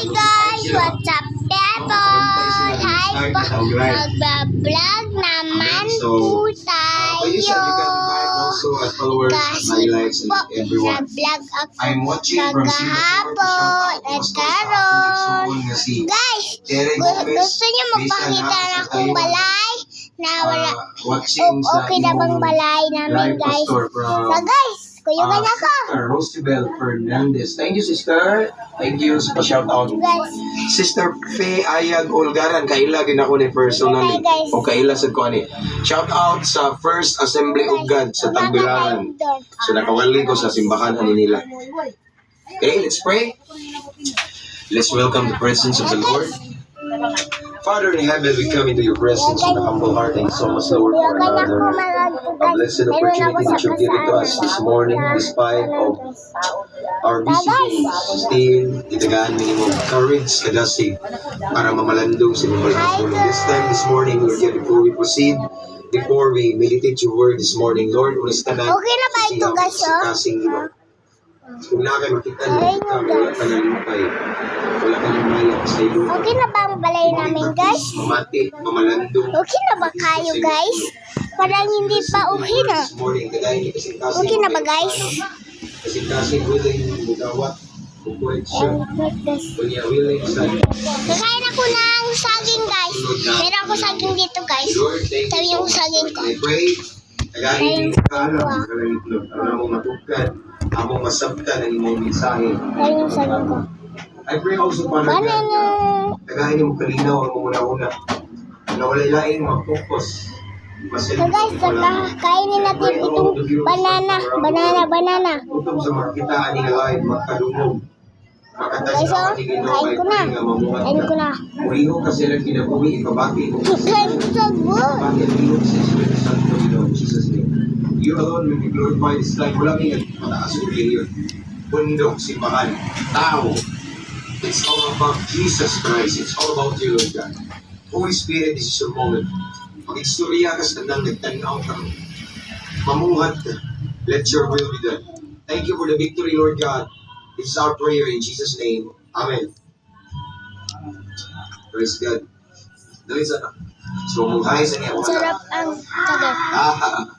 Hi guys! What's up, people? Hi po! Magbablog naman po tayo. Kasi po, nag-vlog ako kagahapon at karon. Guys, gusto niyo magpakita na akong balay na wala. Uh, O- okay na bang balay namin guys? So guys, kuyugan uh, ako. Sister Rosibel Fernandez. Thank you, sister. Thank you sa pa-shout out. Guys, Sister Faye Ayag Olgaran, kaila gid ako ni personally. Guys. O kaila sa ko ni. Shout out sa First Assembly of God sa Tagbilaran. So nakawali ko sa simbahan ani nila. Okay, let's pray. Let's welcome the presence of the Lord. Father in heaven, we come into your presence with a humble heart and so much Lord for another a blessed opportunity that you've given to us this morning despite of our busy days. Still, itagaan minimum courage, kadasig, para mamalandong sa mga tulong. This time, this morning, Lord, yet before we proceed, before we meditate your word this morning, Lord, ka na. Okay na ba ito, guys, oh? Kasing iba. Kung na kayo makita na wala ka nang matay. Wala ka nang malak sa iyo. Okay na ba ang balay namin guys? Mamati, mamalandong. Okay na ba kayo guys? Parang hindi pa okay na. Okay na ba guys? Kakain ako ng saging guys. Meron ako saging dito guys. You yung saging ko. I pray. Kagaya ni kalam, kalalitlog. Ang among matukan, among masabtan ang imong mensahe. Sabi yung saging ko. I pray also, Father Paano ni mo kalinaw ang mga una-una. Na wala ilaing mag-focus. So guys, kainin natin itong banana. Banana, banana. Utong sa makitaan ni live, makadungog. Makatas Guys, oh, kain ko na. Kain ko na. Muriho ka sila kinabuhi, name. You alone will be glorified this life. Wala ngayon, mataas o yun. Bundok, simbahan, tao. It's all about Jesus Christ. It's all about you, Lord God. Holy Spirit, this is your moment. Mag-istorya ka sa tandang nagtanaw ka. Mamuhat ka. Let your will be done. Thank you for the victory, Lord God. This is our prayer in Jesus' name. Amen. Praise God. Dali sa So, munghay sa niya. Sarap ang. Ah,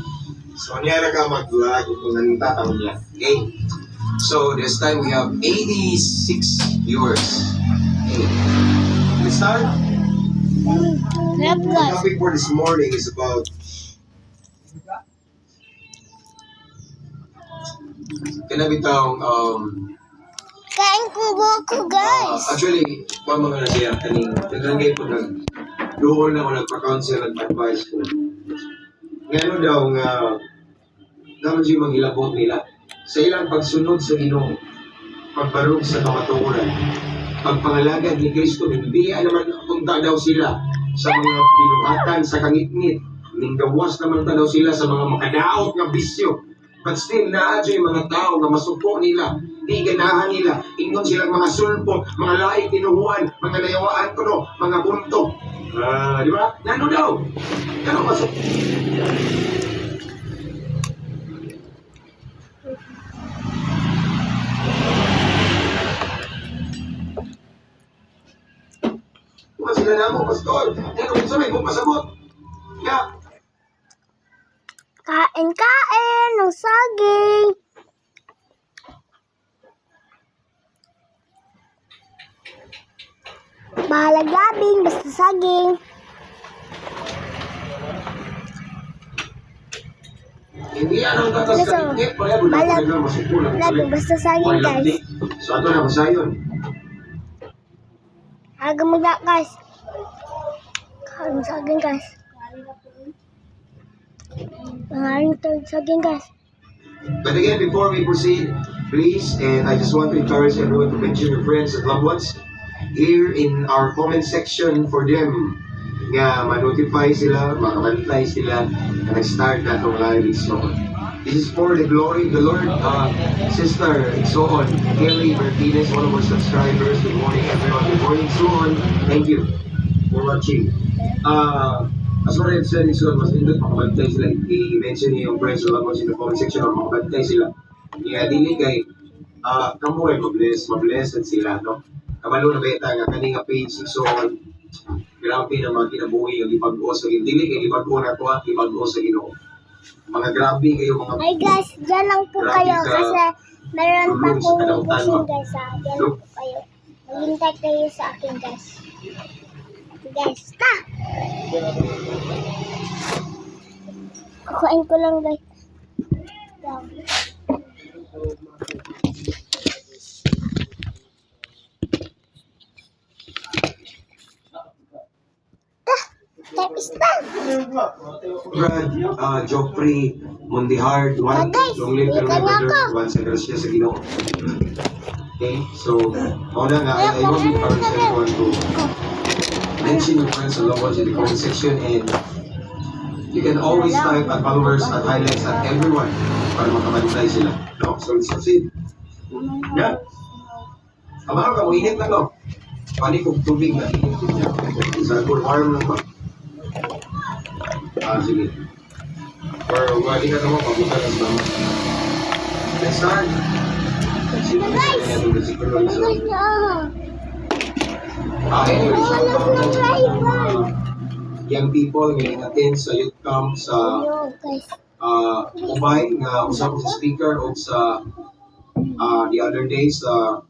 so, niya ka mag-vlog kung nanitataw niya. Okay? So, this time we have 86 viewers. Okay. Let's start. The topic for this morning is about kanabitang um Kain ko buko uh, guys. actually pa mga nasiya kaning naglagay po nag doon na ako nagpa-counsel at advice ko ngano daw nga naman siya manghilabot nila sa ilang pagsunod sa Ginoo pagbarog sa kamatuoran pagpangalagad ni Kristo hindi naman punta daw sila sa mga pinuhatan sa kangitngit ning gawas naman daw sila sa mga makadaot nga bisyo But still, naadyo yung mga tao nga masuko nila, di ganahan nila, ingon silang mga sulpo, mga laing tinuhuan, mga nayawaan ko no, mga bunto. Ah, di ba? Nano daw? Ano masuk? Kung sila na mo, pastor, ano kung sabi mo pasabot? Yeah. Kain, kain ng saging. Bahalag labing, basta saging. Yan Balag- labing, basta saging guys. So ato na masayon. Aga mo na guys. Kain ng saging guys. To saging guys. But again, before we proceed, please, and I just want to encourage everyone to mention your friends and loved ones here in our comment section for them nga ma-notify sila, makabantay sila na nag-start na itong live so This is for the glory of the Lord. Uh, Sister, and so on. Kelly Martinez, one of our subscribers. Good morning, everyone. Good morning, Suon. Thank you for watching. Uh, as what I've said, Suon, mas nindot makabantay sila. I-mention niyo yung friends ones in the comment section or makabantay sila. Kaya dili kay, uh, kamu ay mabless, mablessed sila, no? Kabalo na beta nga kani nga page so grabe na mga kinabuhi ang ipag-o sa dili kay ipag-o na ko at ipag-o sa Ginoo. Mga grabe kayo mga Hi guys, dyan lang po kayo ka. kasi meron pa sa ubusin mo. guys ha. Dyan lang po kayo. Maghintay kayo sa akin guys. Okay, guys, ta! Kukuhain ko lang guys. Brad, uh, Joffrey, Mondihard, one, Ah, guys, long live kanya brother, one sa grasya sa Ginoo. Okay, so, mauna nga, I, I want to encourage everyone to mention your friends and loved ones in the comment section and you can always type at followers at highlights at everyone para makabantay sila. No? So, let's proceed. Yeah. Tama ka, mainit na no? Pani kong tubig na. Sa good warm lang ba? Ah, sige. Or wali ka naman, pabuka lang ba? Let's start. Sige, Guys! kaya itong versículo Ano isa. Young people ngayon natin sa youth camp sa uh, Ubay nga usap sa speaker o sa uh, the other day sa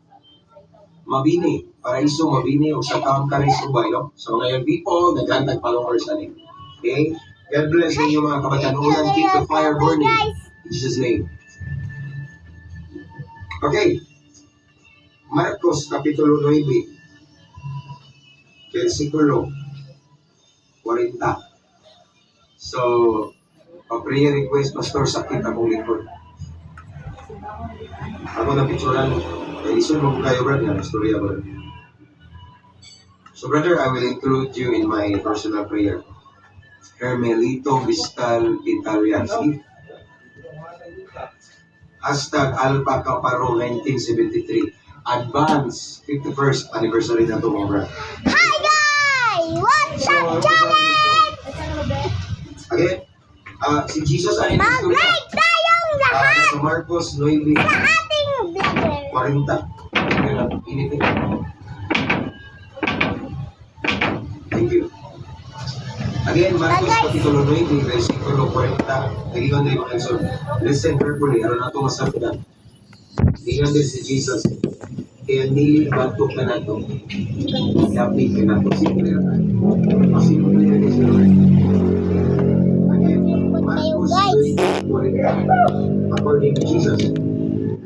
Mabini, Paraiso Mabini o sa Camp Caris Ubay, no? So mga people, nagantag followers ani. Okay? God bless sa inyo mga kabatanunan. Keep the fire burning. In Jesus' name. Okay. Marcos Kapitulo 9, versikulo 40. So, pa-prayer request, Pastor, sakit akong likod. Ako na picturean, eh, isun mo kayo, brother, na istorya, brother. So, brother, I will include you in my personal prayer. Hermelito Vistal Italia. See? Hashtag Alpha Caparo 1973. Advance 51st anniversary na ito, brother. Hi guys! What's up, challenge? Again, ah si Jesus ay. Mag-like tayong Ah, lahat sa Marcos 9, sa ating vlogger. 40. Yun ang initin. Thank you. Again, Marcos. Kapitulo 9, versikulo 40. Nagingon din mga son. Listen carefully, ano na ito masaktan. Nagingon din si Jesus. Kaya nili batok ka na ito. Yapi ka na ito. Simple lang. Masimple yan is Lord. Again, Marcos 9, 40. According to Jesus.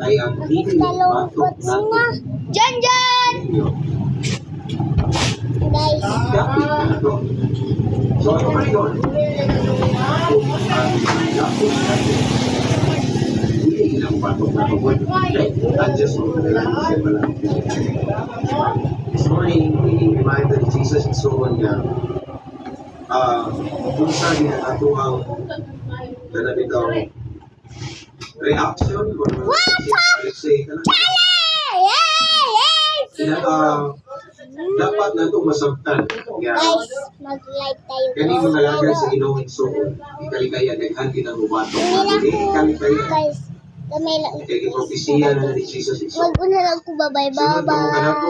Kaya ang Nalungkot batok na. Jan Jan! Guys, Yapi ka na ito. So, ano ba yun? Yapi ka na ito, na na lang siya pala. This morning, we reminded Jesus is so niya ah kung saan niya ato ang ganapit ang reaction or let's say! Yay! sila ah, dapat na itong masabtan Guys, mag-like tayo. kani mga lagay sa Ginoo so ikalikaya lang Dili po, ikalikaya guys. Kamay lang. Mag-una lang ko, mo Bye-bye.